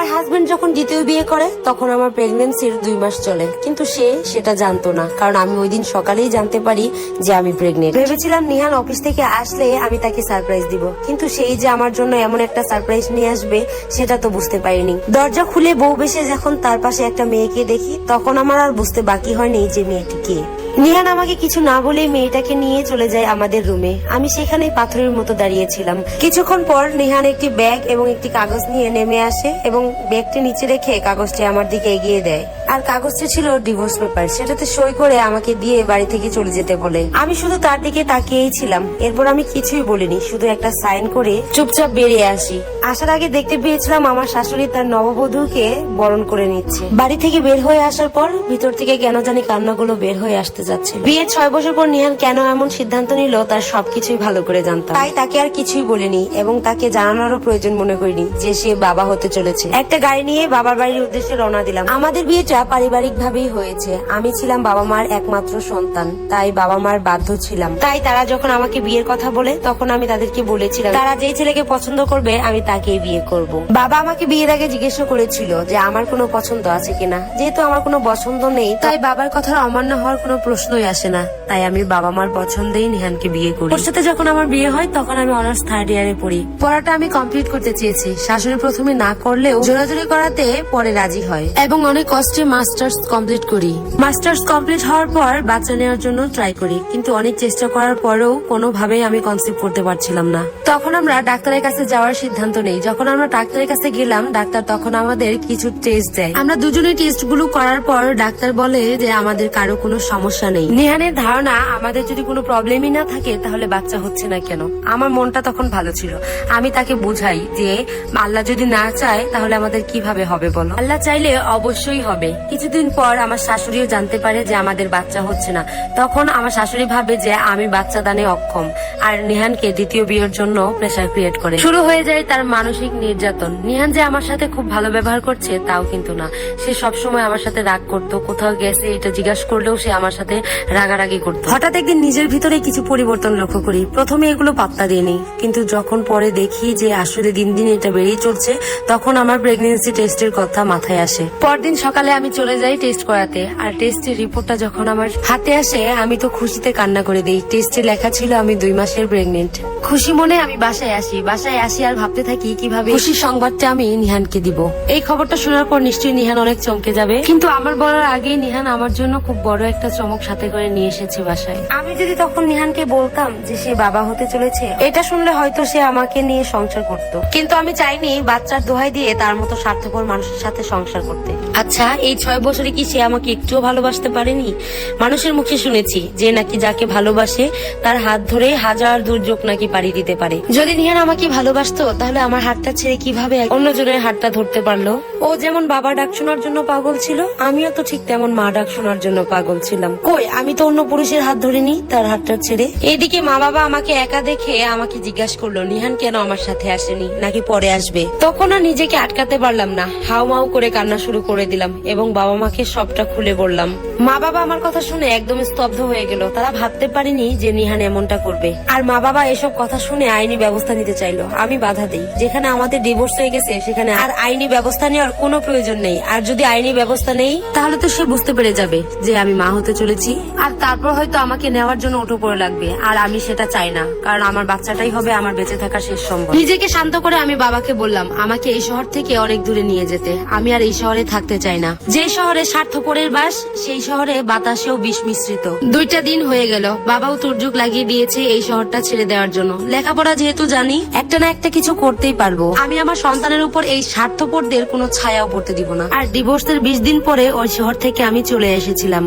আমার হাজবেন্ড যখন দ্বিতীয় বিয়ে করে, তখন আমার প্রেগনেন্সির দুই মাস চলে। কিন্তু সে সেটা জানতো না। কারণ আমি ওই দিন সকালেই জানতে পারি যে আমি প্রেগনেন্ট ভেবেছিলাম নিহান অফিস থেকে আসলে আমি তাকে সারপ্রাইজ দিব। কিন্তু সেই যে আমার জন্য এমন একটা সারপ্রাইজ নিয়ে আসবে, সেটা তো বুঝতে পারিনি। দরজা খুলে বউ বেশে যখন তার পাশে একটা মেয়েকে দেখি, তখন আমার আর বুঝতে বাকি হয়নি যে মেয়েটি কে। নিহান আমাকে কিছু না বলে মেয়েটাকে নিয়ে চলে যায় আমাদের রুমে। আমি সেখানে পাথরের মতো দাঁড়িয়েছিলাম। কিছুক্ষণ পর নিহান একটি ব্যাগ এবং একটি কাগজ নিয়ে নেমে আসে এবং ব্যাগটি নিচে রেখে কাগজটি আমার দিকে এগিয়ে দেয়। আর কাগজটি ছিল ডিভোর্স পেপার। সেটাতে সই করে আমাকে দিয়ে বাড়ি থেকে চলে যেতে বলে। আমি শুধু তার দিকে তাকিয়েই ছিলাম। এরপর আমি কিছুই বলিনি, শুধু একটা সাইন করে চুপচাপ বেরিয়ে আসি। আসার আগে দেখতে পেয়েছিলাম আমার শাশুড়ি তার নববধূকে বরণ করে নিচ্ছে। বাড়ি থেকে বের হয়ে আসার পর ভিতর থেকে কেন জানি কান্নাগুলো বের হয়ে আসতে যাচ্ছে বিয়ের ছয় বছর পর নিহান কেন এমন সিদ্ধান্ত নিল তার সবকিছুই ভালো করে জানতাম। তাই তাকে আর কিছুই বলিনি এবং তাকে জানানোরও প্রয়োজন মনে করিনি যে সে বাবা হতে চলেছে। একটা গাড়ি নিয়ে বাবার বাড়ির উদ্দেশ্যে রওনা দিলাম। আমাদের বিয়েটা পারিবারিক ভাবেই হয়েছে। আমি ছিলাম বাবা মার একমাত্র সন্তান তাই বাবা মার বাধ্য ছিলাম। তাই তারা যখন আমাকে বিয়ের কথা বলে তখন আমি তাদেরকে বলেছিলাম তারা যেই ছেলেকে পছন্দ করবে আমি তাকেই বিয়ে করব। বাবা আমাকে বিয়ের আগে জিজ্ঞাসা করেছিল যে আমার কোনো পছন্দ আছে কিনা। যেহেতু আমার কোনো পছন্দ নেই তাই বাবার কথার অমান্য হওয়ার কোনো প্রশ্নই আসে না। তাই আমি বাবা মার পছন্দেই নিহানকে বিয়ে করি। ওর সাথে যখন আমার বিয়ে হয়, তখন আমি অনার্স থার্ড ইয়ারে পড়ি। পড়াটা আমি কমপ্লিট করতে চেয়েছি। শাশুড়ি প্রথমে না করলেও জোরাজোরি করাতে পরে রাজি হয়। এবং অনেক কষ্টে মাস্টার্স কমপ্লিট করি। মাস্টার্স কমপ্লিট হওয়ার পর বাচ্চা নেওয়ার জন্য ট্রাই করি। কিন্তু অনেক চেষ্টা করার পরেও কোনোভাবেই আমি কনসিভ করতে পারছিলাম না। তখন আমরা ডাক্তারের কাছে যাওয়ার সিদ্ধান্ত নেই। যখন আমরা ডাক্তারের কাছে গেলাম, ডাক্তার তখন আমাদের কিছু টেস্ট দেয়। আমরা দুজনে টেস্টগুলো করার পর ডাক্তার বলে যে, আমাদের কারও কোনো সমস্যা নেই। নেহানের ধারণা, আমাদের যদি কোনো প্রবলেমই না থাকে, তাহলে বাচ্চা হচ্ছে না কেন? আমার মনটা তখন ভালো ছিল। আমি তাকে বুঝাই যে, আল্লাহ যদি না চায়, তাহলে আমাদের কীভাবে হবে বলো? আল্লাহ চাইলে অবশ্যই হবে। কিছুদিন পর আমার শাশুড়িও জানতে পারে যে আমাদের বাচ্চা হচ্ছে না। তখন আমার শাশুড়ি ভাবে যে, আমি বাচ্চা দানে অক্ষম। আর নিহানকে দ্বিতীয় বিয়ের জন্য প্রেশার ক্রিয়েট করে। শুরু হয়ে যায় তার মানসিক নির্যাতন। নিহান যে আমার সাথে খুব ভালো ব্যবহার করছে, তাও কিন্তু না। সে সবসময় আমার সাথে রাগ করতো। কোথাও গেছে, এটা জিজ্ঞাসা করলেও সে আমার সাথে রাগারাগি করতো। হঠাৎ একদিন নিজের ভিতরে কিছু পরিবর্তন লক্ষ্য করি। প্রথমে এগুলো পাত্তা দিইনি। কিন্তু যখন পরে দেখি যে আসলে দিন দিন এটা বেড়েই চলছে তখন আমার প্রেগনেন্সি টেস্টের কথা মাথায় আসে। পরদিন সকালে আমি চলে যাই টেস্ট করাতে। আর টেস্টের রিপোর্টটা যখন আমার হাতে আসে আমি তো খুশিতে কান্না করে দিই। টেস্টে লেখা ছিল আমি দুই মাসের প্রেগনেন্ট খুশি মনে আমি বাসায় আসি। বাসায় আসি আর ভাবতে থাকি কীভাবে খুশির সংবাদটা আমি নিহানকে দিব। এই খবরটা শোনার পর নিশ্চয়ই নিহান অনেক চমকে যাবে। কিন্তু আমার বলার আগেই নিহান আমার জন্য খুব বড় একটা চমক সাথে করে নিয়ে এসেছে বাসায়। আমি যদি তখন নিহানকে বলতাম যে সে বাবা হতে চলেছে এটা শুনলে হয়তো সে আমাকে নিয়ে সংসার করত। কিন্তু আমি চাইনি বাচ্চার দোহাই দিয়ে তার মতো স্বার্থপর মানুষের সাথে সংসার করতে। আচ্ছা এই ছয় বছরে কি সে আমাকে একটুও ভালোবাসতে পারেনি? মানুষের মুখে শুনেছি যে নাকি যাকে ভালোবাসে, তার হাত ধরে হাজার দুর্যোগ নাকি পাড়ি দিতে পারে। যদি নিহান আমাকে ভালোবাসতো, তাহলে আমার হাতটা ছেড়ে কীভাবে অন্যজনের হাতটা ধরতে পারল? ও যেমন বাবা ডাক শোনার জন্য পাগল ছিল, আমিও তো ঠিক তেমন মা ডাক শোনার জন্য পাগল ছিলাম। কই, আমি তো অন্য পুরুষের হাত ধরিনি, তার হাতটা ছেড়ে? এদিকে মা বাবা আমাকে একা দেখে আমাকে জিজ্ঞাসা করল, নিহান, কেন আমার সাথে আসেনি? নাকি পরে আসবে? তখন আর নিজেকে আটকাতে পারলাম না। হাউ মাউ করে কান্না শুরু করে দিলাম এবং বাবা মাকে সবটা খুলে বললাম। মা বাবা আমার কথা শুনে একদম স্তব্ধ হয়ে গেল। তারা ভাবতে পারেনি যে নিহান এমনটা করবে। আর মা বাবা এসব কথা শুনে আইনি ব্যবস্থা নিতে চাইলো। আমি বাধা দেই। যেখানে আমাদের ডিভোর্স হয়ে গেছে, সেখানে আর আইনি ব্যবস্থা নেওয়ার কোনো প্রয়োজন নেই। আর যদি আইনি ব্যবস্থা নেই, তাহলে তো সে বুঝতে পেরে যাবে যে আমি মা হতে চলেছি। আর তারপর হয়তো আমাকে নেওয়ার জন্য উঠো পড়ে লাগবে। আর আমি সেটা চাই না। কারণ আমার বাচ্চাটাই হবে আমার বেঁচে থাকার শেষ সম্ভব নিজেকে শান্ত করে আমি বাবাকে বললাম, আমাকে এই শহর থেকে অনেক দূরে নিয়ে যেতে। আমি আর এই শহরে থাকতে চাই না। যে শহরে স্বার্থপরের বাস, সেই শহরে বাতাসেও বিষ মিশ্রিত। দুইটা দিন হয়ে গেল। বাবাও তুর্যুগ লাগিয়ে দিয়েছে এই শহরটা ছেড়ে দেওয়ার জন্য। লেখাপড়া যেহেতু জানি, একটা না একটা কিছু করতেই পারব। আমি আমার সন্তানের উপর এই স্বার্থপরদের কোনো ছায়াও পড়তে দিব না। আর ডিভোর্সের বিশ দিন পরে ওই শহর থেকে আমি চলে এসেছিলাম।